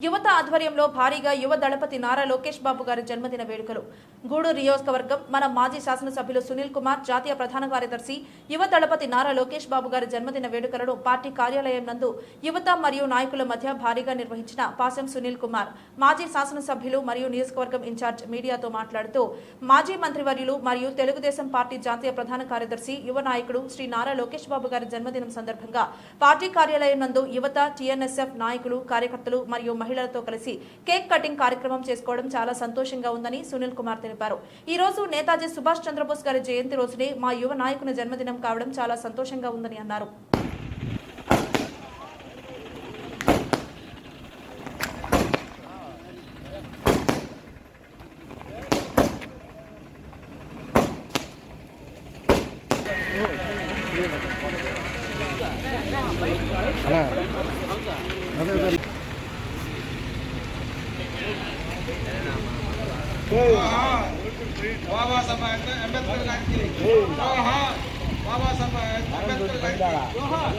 యువత ఆధ్వర్యంలో భారీగా యువ దళపతి నారా లోకేష్ బాబు గారి జన్మదిన వేడుకలు. గూడూరు నియోజకవర్గం మన మాజీ శాసనసభ్యులు సునీల్ కుమార్ జాతీయ ప్రధాన కార్యదర్శి యువ దళపతి నారా లోకేష్ బాబు గారి జన్మదిన వేడుకలను పార్టీ కార్యాలయం నందు యువత మరియు నాయకుల మధ్య భారీగా నిర్వహించిన పాసెం సునీల్ కుమార్ మాజీ శాసనసభ్యులు మరియు నియోజకవర్గం ఇన్ఛార్జ్ మీడియాతో మాట్లాడుతూ మాజీ మంత్రివర్యులు మరియు తెలుగుదేశం పార్టీ జాతీయ ప్రధాన కార్యదర్శి యువ నాయకుడు శ్రీ నారా లోకేష్ బాబు గారి జన్మదినం సందర్భంగా పార్టీ కార్యాలయం నందు యువత టీఎన్ఎస్ఎఫ్ నాయకులు కార్యకర్తలు మరియు మహిళలతో కలిసి కేక్ కటింగ్ కార్యక్రమం చేసుకోవడం చాలా సంతోషంగా ఉందని సునీల్ కుమార్ తెలిపారు. ఈ రోజు నేతాజీ సుభాష్ చంద్రబోస్ గారి జయంతి రోజునే మా యువ నాయకుని జన్మదినం కావడం చాలా సంతోషంగా ఉందని అన్నారు. బాబాసాహెబ్ అంబేద్కర్ గారికి జోహార్ బాబాసాహెబ్ అంబేద్కర్ గారికి జోహార్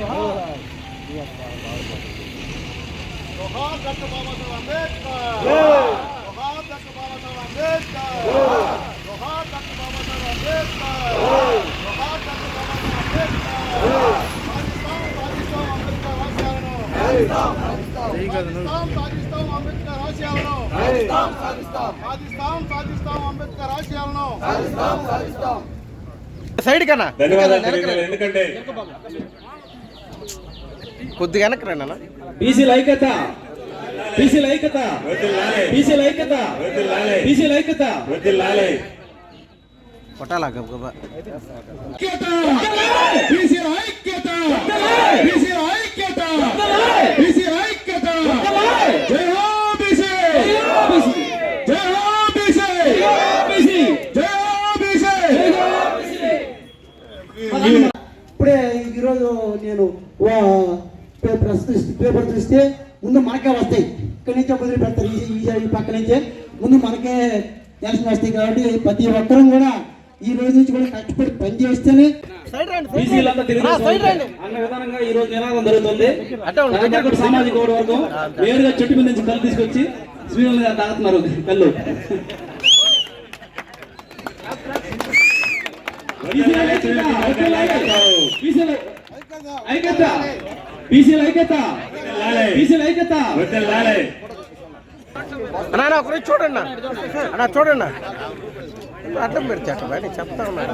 జోహార్ డాక్టర్ బాబాసాహెబ్ అంబేద్కర్ జోహార్ డాక్టర్ బాబాసాహెబ్ అంబేద్కర్ జోహార్ డాక్టర్ బాబాసాహెబ్ అంబేద్కర్ జోహార్ డాక్టర్ బాబాసాహెబ్ అంబేద్కర్ పాకిస్తాన్ పాకిస్తాన్ అంబేద్కర్ ఆశయాలను సాధిస్తాం సాధిస్తాం సాధిస్తాం అంబేద్కర్ ఆశయాలను. సైడ్ కన్నా. ఎందుకంటే కొద్దిగా వెనక్కి రండి బీసీల ఐక్యత బీసీల ఐక్యత బీసీల ఐక్యత బీసీల ఐక్యత కొట్టాలా గబగబా ఐక్యత. బీసీ ఐక్యత. బీసీ ఐక్యత. ఇప్పుడే ఈరోజు నేను ప్రెస్ పేపర్ చూస్తే ముందు మనకే వస్తాయి. ఇక్కడి నుంచే వదిలిపెడతారు ఈ పక్క నుంచే. ముందు మనకే ఎలక్షన్ వస్తాయి కాబట్టి ప్రతి ఒక్కరం కూడా ఈ రోజు నుంచి కూడా కష్టపడి పని చేస్తేనే అన్న విధానంగా ఈ రోజు నినాదం జరుగుతుంది. రాజకీయ సామాజిక వర్గం చెట్టు మీద నుంచి కళ్ళు తీసుకొచ్చి శ్రీరంగ గారు తాగుతున్నారు. కళ్ళు. బీసీల ఐక్యత బీసీల ఐక్యత. బీసీల ఐక్యత. వర్ధిల్లాలి అన్నా అన్న ఒకరోజు చూడండి అన్న. చూడండి అర్థం పెడితే అట్లా బయట చెప్తా ఉన్నాడు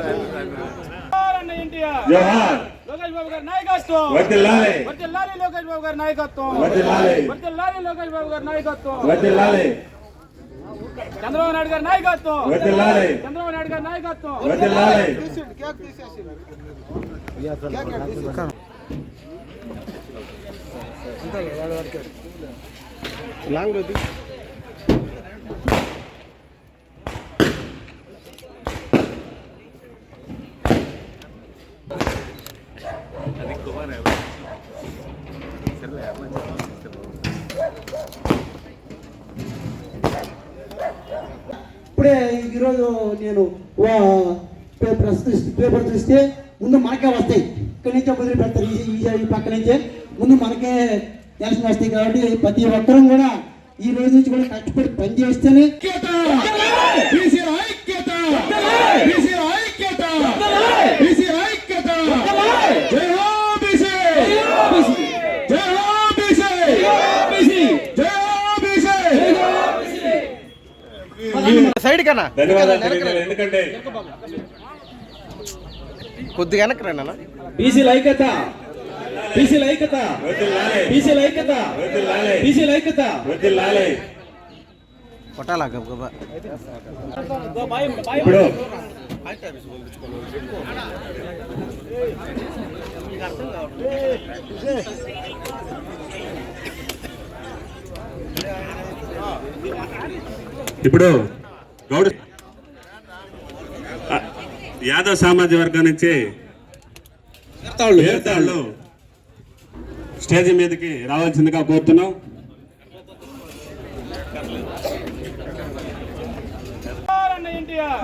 జోహార్ లోకేష్ బాబు గారి నాయకత్వం వర్ధిల్లాలి వర్ధిల్లాలి లోకేష్ బాబు గారి నాయకత్వం వర్ధిల్లాలి వర్ధిల్లాలి లోకేష్ బాబు గారి నాయకత్వం వర్ధిల్లాలి చంద్రబాబు నాయుడు గారి నాయకత్వం వర్ధిల్లాలి చంద్రబాబు నాయుడు గారి నాయకత్వం వర్ధిల్లాలి లాంగ్ వద్దు ఇప్పుడే ఈరోజు నేను వా- పే- ప్రెస్ చూస్తే- పేపర్ చూస్తే ముందు మనకే వస్తాయి. ఇక్కడి నుంచే మొదలు పెడతారు ఈ పక్క నుంచే. ముందు మనకే ఎలక్షన్ వస్తాయి కాబట్టి ప్రతి ఒక్కరం కూడా ఈ రోజు నుంచి కూడా కష్టపడి పని చేస్తేనే ఐక్యత! ఐక్యత బీసీ ఐక్యత బీసీ ఐక్యత జై హో బీసీ జై హో బీసీ బీసీ జై హో బీసీ సైడ్ కన్నా ఎందుకంటే కొద్దిగా వెనక్కి రండి అన్న బీసీల ఐక్యత బీసీల ఐక్యత బీసీల ఐక్యత బీసీల ఐక్యత కొట్టాలా గబగబా ఇప్పుడు ఇప్పుడు గౌడ యాదవ్ సామాజిక వర్గం నుంచి స్టేజ్ మీదకి రావాల్సిందిగా కోరుతున్నాం.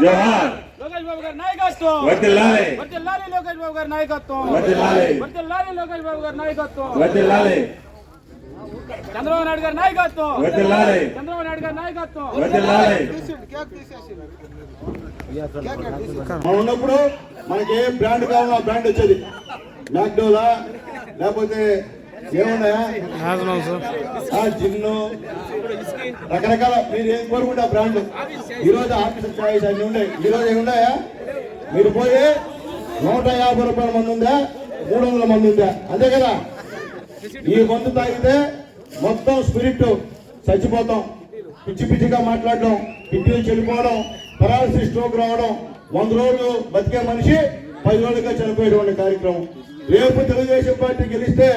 జోహార్. లోకేష్ బాబు గారి నాయకత్వం. వర్ధిల్లాలి లోకేష్ బాబు గారి నాయకత్వం. వర్ధిల్లాలి లోకేష్ బాబు గారి నాయకత్వం. చంద్రబాబు నాయుడు గారి నాయకత్వం. చంద్రబాబు నాయుడు గారి నాయకత్వం. ఉన్నప్పుడు మనకి ఏ బ్రాండ్ కావాలో ఆ బ్రాండ్ వచ్చేది. మ్యాక్డోలా లేకపోతే ఏమున్నాయా ఆ, జిన్ను. రకరకాల మీరు ఏం కోరుకుంటే ఆ బ్రాండ్. ఈరోజు ఆఫీసర్ చాయిస్ అన్ని ఉన్నాయి. ఈరోజు ఏమి ఉన్నాయా? మీరు పోయి నూట యాభై రూపాయల మంది ఉందా? మూడు వందల మంది ఉందా? అంతే కదా? ఈ మందు తాగితే మొత్తం స్పిరిట్ చచ్చిపోతాం. పిచ్చి పిచ్చిగా మాట్లాడడం కిడ్నీలు చెడిపోవడం పరాలసిస్ స్ట్రోక్ రావడం వంద రోజులు బతికే మనిషి పది రోజులుగా చనిపోయేటువంటి కార్యక్రమం. రేపు తెలుగుదేశం పార్టీ గెలిస్తే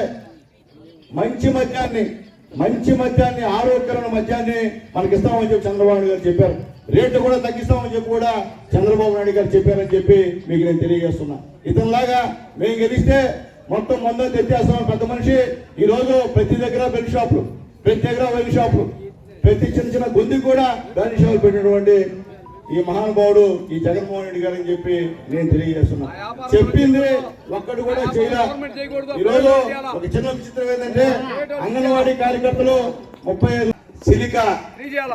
మంచి మద్యాన్ని మంచి మద్యాన్ని ఆరోగ్యకరమైన మద్యాన్ని మనకి ఇస్తామని చెప్పి చంద్రబాబు గారు చెప్పారు. రేట్లు కూడా తగ్గిస్తామని చెప్పి కూడా చంద్రబాబు నాయుడు గారు చెప్పారని చెప్పి మీకు నేను తెలియజేస్తున్నా. ఇతనిలాగా మేము గెలిస్తే మొత్తం మందం తెచ్చేస్తాం పెద్ద మనిషి ఈ రోజు ప్రతి దగ్గర బెల్ట్ షాపులు ప్రతి దగ్గర వైన్ షాపులు ప్రతి చిన్న చిన్న గొంతుకు కూడా బ్రాండ్ షాపులు పెట్టినటువంటి ఈ మహానుభావుడు ఈ జగన్మోహన్ రెడ్డి గారు అని చెప్పి నేను తెలియజేస్తున్నా. చెప్పింది ఒక్కడు కూడా చేయరా ఈరోజు ఒక చిన్న విచిత్రం ఏంటంటే అంగన్వాడీ కార్యకర్తలు ముప్పై ఐదు సిలిక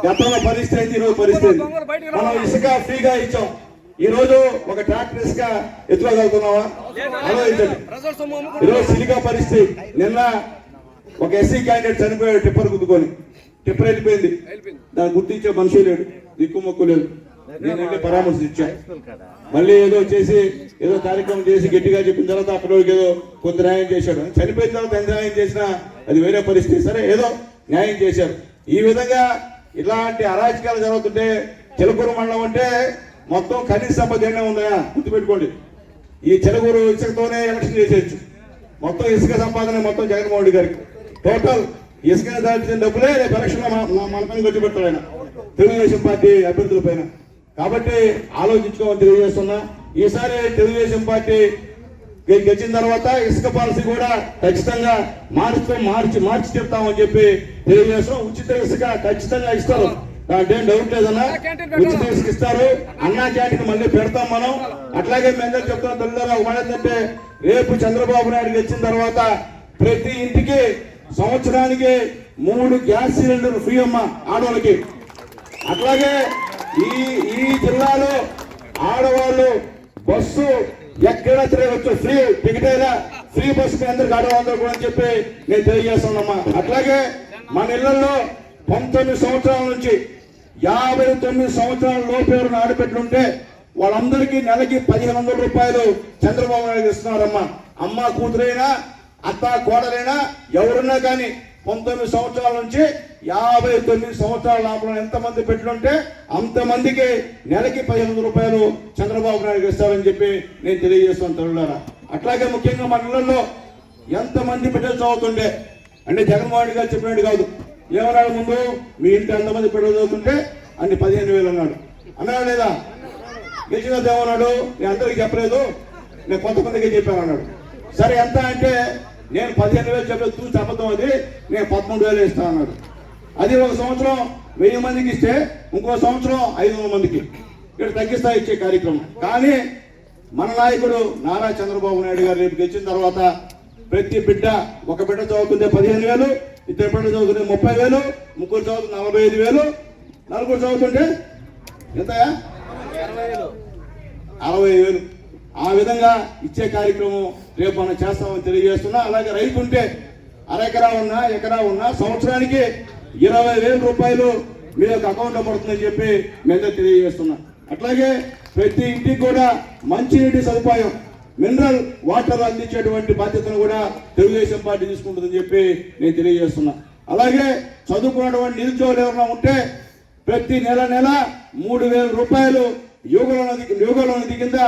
గతంలో పరిస్థితి అయితే ఈరోజు పరిస్థితి మనం ఇసుక ఫ్రీగా ఇచ్చాం. ఈ రోజు ఒక ట్రాక్టర్స్గా ఎత్తుకోగలుగుతున్నావా? ఆలోచించండి. ఈరోజు సిలికా పరిస్థితి. నిన్న ఒక ఎస్సీ క్యాండిడేట్ చనిపోయాడు టిప్పర్ గుద్దుకొని. టిప్పర్ వెళ్ళిపోయింది. దాన్ని గుర్తించే మనిషి లేడు. దిక్కు మొక్కు లేదు. నేను వెళ్ళి మళ్ళీ ఏదో చేసి ఏదో కార్యక్రమం చేసి గట్టిగా చెప్పిన తర్వాత అక్కడ ఏదో కొంత న్యాయం చేశాడు. చనిపోయిన తర్వాత ఎంత న్యాయం చేసినా అది వేరే పరిస్థితి. సరే ఏదో న్యాయం చేశారు. ఈ విధంగా ఇలాంటి అరాచకాలు జరుగుతుంటే చిలకూరు మండలం అంటే మొత్తం కనీస సంపద ఉందా? గుర్తుపెట్టుకోండి. ఈ చెలగూరు ఇసుకతోనే ఎలక్షన్ చేసేయచ్చు. మొత్తం ఇసుక సంపాదన మొత్తం జగన్మోహన్ రెడ్డి గారికి. టోటల్ ఇసుక దాటిన డబ్బులే రేపు ఎలక్షన్ మన పైన ఖర్చు పెడతాడు ఆయన. తెలుగుదేశం పార్టీ అభ్యర్థుల పైన. కాబట్టి ఆలోచించుకోమని తెలియజేస్తున్నా. ఈసారి తెలుగుదేశం పార్టీ గెలిచిన తర్వాత ఇసుక పాలసీ కూడా ఖచ్చితంగా మార్చితో మార్చి మార్చి చెప్తామని చెప్పి తెలియజేస్తాం ఉచిత ఇసుక ఖచ్చితంగా ఇస్తారు దాంట్లో ఏం డౌట్ లేదన్నా ఉచిత ఇస్తారు అన్నా క్యాంటీన్ మళ్ళీ పెడతాం మనం. అట్లాగే మేము అందరూ చెప్తాం తల్లిదండ్రులు ఒక మాట ఏంటంటే రేపు చంద్రబాబు నాయుడు గెలిచిన తర్వాత ప్రతి ఇంటికి సంవత్సరానికి మూడు గ్యాస్ సిలిండర్ ఫ్రీ అమ్మ ఆడవాళ్ళకి. అట్లాగే ఈ ఈ జిల్లాలో ఆడవాళ్ళు బస్సు ఎక్కడ తిరగచ్చు. ఫ్రీ టికెట్ అయినా ఫ్రీ బస్సు మీ అందరికి ఆడవాళ్ళు కూడా అని చెప్పి నేను తెలియజేస్తున్నామ్మా అట్లాగే మన ఇళ్ళలో పంతొమ్మిది సంవత్సరాల నుంచి యాభై తొమ్మిది సంవత్సరాల లోపు ఎవరైనా ఆడబెట్టుంటే వాళ్ళందరికీ నెలకి పదిహేను వందల రూపాయలు చంద్రబాబు నాయుడు ఇస్తున్నారమ్మా. అమ్మ కూతురైనా అత్త కోడలైనా ఎవరున్నా కానీ పంతొమ్మిది సంవత్సరాల నుంచి యాభై తొమ్మిది సంవత్సరాల లోపల ఎంతమంది పెట్టుంటే అంతమందికి నెలకి పదిహేను వందల రూపాయలు చంద్రబాబు నాయుడు ఇస్తారని చెప్పి నేను తెలియజేస్తాను తల్లులారా. అట్లాగే ముఖ్యంగా మన ఇళ్ళలో ఎంతమంది బిడ్డలు చదువుతుండే? అంటే జగన్మోహన్ గారు చెప్పినట్టు కాదు. ఏమన్నాడు ముందు మీ ఇంటి ఎంతమంది పిల్లలు చదువుతుంటే అన్ని పదిహేను వేలు అన్నాడు. అన్నాడు లేదా? గెలిచిన ఏమన్నాడు నేను అందరికీ చెప్పలేదు. నేను కొంతమందికి చెప్పాను అన్నాడు. సరే ఎంత అంటే నేను పదిహేను వేలు చెప్పలేదు. చూసి అబద్ధం అది. నేను పదమూడు వేలు ఇస్తాను అన్నాడు. అది ఒక సంవత్సరం వెయ్యి మందికి ఇస్తే ఇంకో సంవత్సరం ఐదు వందల మందికి. ఇక్కడ తగ్గిస్తా ఇచ్చే కార్యక్రమం. కానీ మన నాయకుడు నారా చంద్రబాబు నాయుడు గారు రేపు గెలిచిన తర్వాత ప్రతి బిడ్డ ఒక బిడ్డ చదువుకుంటే పదిహేను వేలు ఇద్దరు బిడ్డ చదువుతుంటే ముప్పై వేలు ముగ్గురు చదువుతుంటే నలభై ఐదు వేలు నలుగురు చదువుతుంటే ఎంతయా అరవై వేలు. ఆ విధంగా ఇచ్చే కార్యక్రమం రేపు మనం చేస్తామని తెలియజేస్తున్నా. అలాగే రైతు ఉంటే అరెకరా ఉన్నా ఎకరా ఉన్నా సంవత్సరానికి ఇరవై వేల రూపాయలు మీ యొక్క అకౌంట్లో పడుతుందని చెప్పి మేము తెలియజేస్తున్నా. అట్లాగే ప్రతి ఇంటికి కూడా మంచినీటి సదుపాయం మినరల్ వాటర్ అందించేటువంటి బాధ్యతను కూడా తెలుగుదేశం పార్టీ తీసుకుంటుందని చెప్పి నేను తెలియజేస్తున్నా. అలాగే చదువుకున్నటువంటి నిరుద్యోగులు ఎవరైనా ఉంటే ప్రతి నెల నెల మూడు వేల రూపాయలు యోగలోని యోగలోని కింద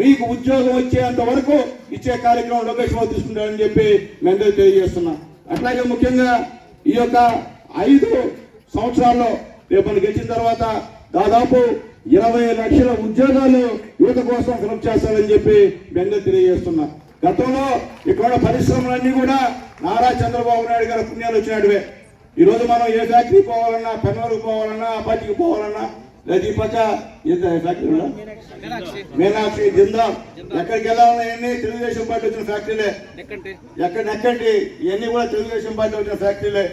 మీకు ఉద్యోగం వచ్చేంత వరకు ఇచ్చే కార్యక్రమం లోకేష్ బాబు తీసుకుంటారని చెప్పి మేము అందరికీ తెలియజేస్తున్నాం. అట్లాగే ముఖ్యంగా ఈ యొక్క ఐదు సంవత్సరాల్లో రేపు గెలిచిన తర్వాత దాదాపు ఇరవై లక్షల ఉద్యోగాలు యువత కోసం ఫిలప్ చేస్తారని చెప్పి అందరికీ తెలియజేస్తున్నాం. గతంలో ఇక్కడ పరిశ్రమలన్నీ కూడా నారా చంద్రబాబు నాయుడు గారి పుణ్యాలు వచ్చినట్టువే. ఈ రోజు మనం ఏ ఫ్యాక్టరీ పోవాలన్నా పెన్నూరుకు పోవాలన్నా అపాచికి పోవాలన్నా లేదా ఈ పక్క ఫ్యాక్టరీ? మీనాక్షి జిందా. ఎక్కడికి వెళ్ళాలన్నా ఇవన్నీ తెలుగుదేశం పార్టీ వచ్చిన ఫ్యాక్టరీలే. ఎక్కడ ఎక్కండి ఇవన్నీ కూడా తెలుగుదేశం పార్టీ వచ్చిన ఫ్యాక్టరీలే.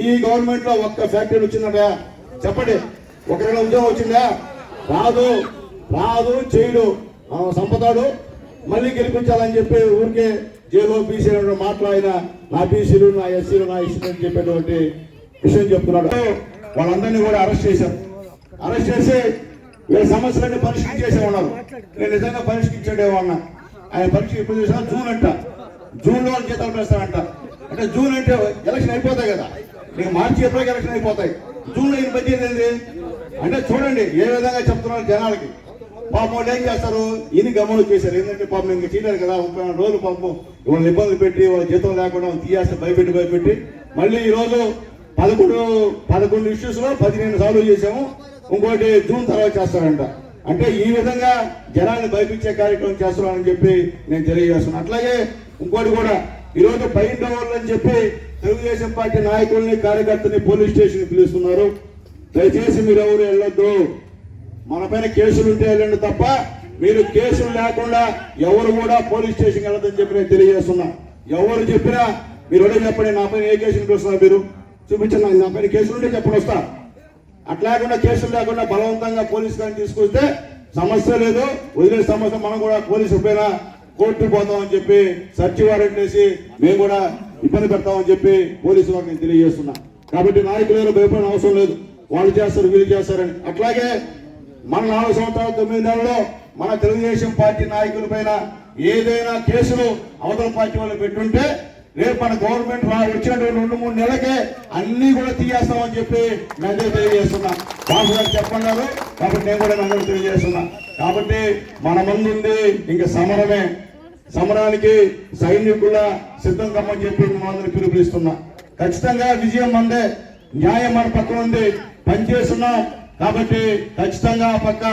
ఈ గవర్నమెంట్లో ఒక్క ఫ్యాక్టరీ వచ్చిందట? చెప్పండి. ఒకరిలో ఉద్యోగం వచ్చిందా? రాదు రాదు చేయడు. ఆ, సంపదాడు మళ్ళీ గెలిపించాలని చెప్పి ఊరికే జేలో బీసీలు మాట్లాడిన నా బీసీలు నా ఎస్సీలు నా ఎస్సీలు అని చెప్పేటువంటి విషయం చెప్తున్నాడు. వాళ్ళందరినీ కూడా అరెస్ట్ చేశారు. అరెస్ట్ చేసి వీళ్ళ సమస్యలన్నీ పరిష్కరించేసే ఉన్నారు నేను నిజంగా పరిష్కరించేవాడినా ఆయన పరీక్ష ఎప్పుడు చేసినా జూన్ అంట. జూన్లో జీతాలు పెడతారంట అంటే జూన్ అంటే ఎలక్షన్ అయిపోతాయి కదా. నీకు మార్చి ఏప్రిల్ ఎలక్షన్ అయిపోతాయి. జూన్లో ఈయన బడ్జెట్ ఏంది? అంటే చూడండి ఏ విధంగా చెప్తున్నారు జనాలకి. పాపం వాళ్ళు ఏం చేస్తారు? ఈయన గమనం చేశారు ఏంటంటే పాపం ఇంకా చేయలేరు కదా. ముప్పై రోజులు పాపం వాళ్ళని ఇబ్బందులు పెట్టి వాళ్ళ జీతం లేకుండా తీయాల్సి భయపెట్టి భయపెట్టి. మళ్ళీ ఈరోజు పదకొండు పదకొండు ఇష్యూస్లో పదిహేను సార్లు చేసాము ఇంకోటి జూన్ తర్వాత చేస్తారంట. అంటే ఈ విధంగా జనాన్ని భయపించే కార్యక్రమం చేస్తున్నారని చెప్పి నేను తెలియజేస్తున్నాను. అట్లాగే ఇంకోటి కూడా ఈరోజు పై బయట అని చెప్పి తెలుగుదేశం పార్టీ నాయకుల్ని కార్యకర్తని పోలీస్ స్టేషన్ పిలుస్తున్నారు. దయచేసి మీరు ఎవరు వెళ్ళొద్దు. మన పైన కేసులు ఉంటే వెళ్ళండి తప్ప మీరు కేసులు లేకుండా ఎవరు కూడా పోలీస్ స్టేషన్ వెళ్ళదని చెప్పి నేను తెలియజేస్తున్నా. ఎవరు చెప్పినా మీరు ఒకటే చెప్పండి నా పైన ఏ కేసులు వస్తున్నారు మీరు చూపించండి. నా పైన కేసులు ఉంటే చెప్పండి వస్తా. అట్లా లేకుండా కేసులు లేకుండా బలవంతంగా పోలీస్ కానీ తీసుకొస్తే సమస్య లేదు. వదిలే సమస్య మనం కూడా పోలీసు పైన కోర్టు పోతామని చెప్పి సర్చ్ వారెంట్ వేసి మేము కూడా ఇబ్బంది పెడతామని చెప్పి పోలీసు వారికి నేను తెలియజేస్తున్నా. కాబట్టి నాయకులు భయపడిన అవసరం లేదు. వాళ్ళు చేస్తారు వీళ్ళు చేస్తారని. అట్లాగే మన నాలుగు సంవత్సరాల తొమ్మిది నెలల్లో మన తెలుగుదేశం పార్టీ నాయకుల పైన ఏదైనా కేసులు అవతల పార్టీ వాళ్ళు పెట్టుంటే రేపు మన గవర్నమెంట్ వచ్చినటువంటి రెండు మూడు నెలలకే అన్ని కూడా తీయేస్తామని చెప్పి నేను తెలియజేస్తున్నా. బాబు గారు చెప్పన్నారు కాబట్టి నేను కూడా నన్ను తెలియజేస్తున్నా. కాబట్టి మన ముందుంది ఇంకా సమరమే. సమరానికి సైనికుల సిద్ధం కమ్మని చెప్పి మనందరూ పిలుపునిస్తున్నా. ఖచ్చితంగా విజయం మందే. న్యాయం మన పక్కన ఉంది. పనిచేస్తున్నాం. కాబట్టి ఖచ్చితంగా ఆ పక్క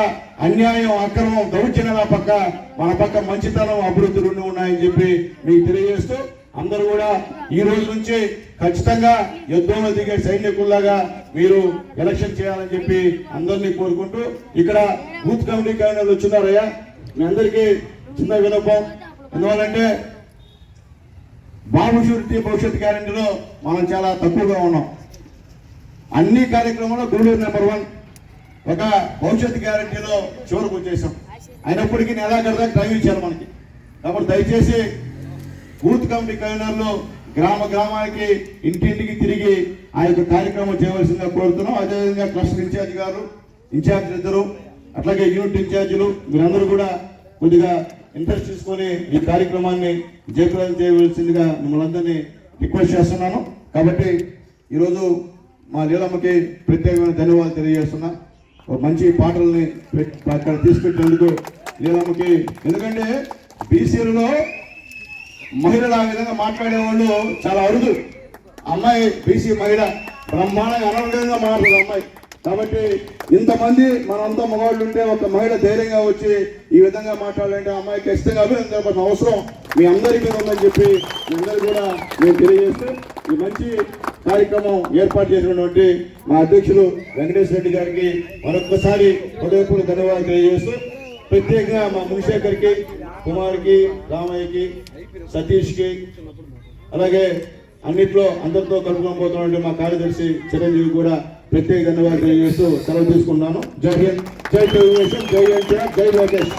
అన్యాయం అక్రమం దౌర్జన్యం ఆ పక్క మన పక్క మంచితనం అభివృద్ధి రెండు ఉన్నాయని చెప్పి మీకు తెలియజేస్తూ అందరూ కూడా ఈ రోజు నుంచి ఖచ్చితంగా యుద్ధంలో దిగే సైనికుల్లాగా మీరు ఎలక్షన్ చేయాలని చెప్పి అందరినీ కోరుకుంటూ ఇక్కడ బూత్ కమిటీ కార్యాలయాలు వచ్చినారయ్యా మీ అందరికీ చిన్న వినపం. ఎందువల్లంటే బాబు షూరిటీ భవిష్యత్ గ్యారంటీలో మనం చాలా తక్కువగా ఉన్నాం. అన్ని కార్యక్రమంలో గూడూరు నెంబర్ వన్. ఒక భవిష్యత్ గ్యారంటీలో చివరికి వచ్చేసాం. అయినప్పటికీ నెలాఖరుదా టైం ఇచ్చారు మనకి. కాబట్టి దయచేసి బూత్ కమిటీ కన్వీనర్లు గ్రామ గ్రామానికి ఇంటింటికి తిరిగి ఆ యొక్క కార్యక్రమం చేయవలసిందిగా కోరుతున్నాం. అదేవిధంగా క్లస్టర్ ఇన్ఛార్జ్ గారు ఇన్ఛార్జ్ ఇద్దరు అట్లాగే యూనిట్ ఇన్ఛార్జీలు మీరందరూ కూడా కొద్దిగా ఇంట్రెస్ట్ తీసుకొని ఈ కార్యక్రమాన్ని జయప్రదం చేయవలసిందిగా మిమ్మల్ని అందరినీ రిక్వెస్ట్ చేస్తున్నాను. కాబట్టి ఈరోజు మా లీలమ్మకి ప్రత్యేకమైన ధన్యవాదాలు తెలియజేస్తున్నా. ఒక మంచి పాటల్ని అక్కడ తీసుకెట్టినందుకు లీలమ్మకి ఎందుకంటే బీసీలలో మహిళలు ఆ విధంగా మాట్లాడేవాళ్ళు చాలా అరుదు. అమ్మాయి బీసీ మహిళ బ్రహ్మాండంగా అనర్గంగా మాట్లాడుతుంది అమ్మాయి. కాబట్టి ఇంతమంది మనంతా మగవాళ్ళు ఉంటే ఒక మహిళ ధైర్యంగా వచ్చి ఈ విధంగా మాట్లాడాలంటే అమ్మాయి ఖచ్చితంగా అభినందన అవసరం. మీ అందరి మీద ఉందని చెప్పి మీ అందరు కూడా నేను తెలియజేస్తే ఈ మంచి కార్యక్రమం ఏర్పాటు చేసినటువంటి మా అధ్యక్షులు వెంకటేశ్వర రెడ్డి గారికి మరొకసారి హృదయపూర్వక ధన్యవాదాలు తెలియజేస్తూ ప్రత్యేకంగా మా మునిశేఖర్కి కుమార్కి రామయ్యకి సతీష్కి అలాగే అన్నిట్లో అందరితో కలుపుకొని పోతున్నటువంటి మా కార్యదర్శి చిరంజీవి కూడా ప్రత్యేక ధన్యవాదాలు తెలియజేస్తూ సెలవు తీసుకున్నాను జై హింద్ జై తెలుగుదేశం జై ఎన్టీఆర్ జై లోకేష్.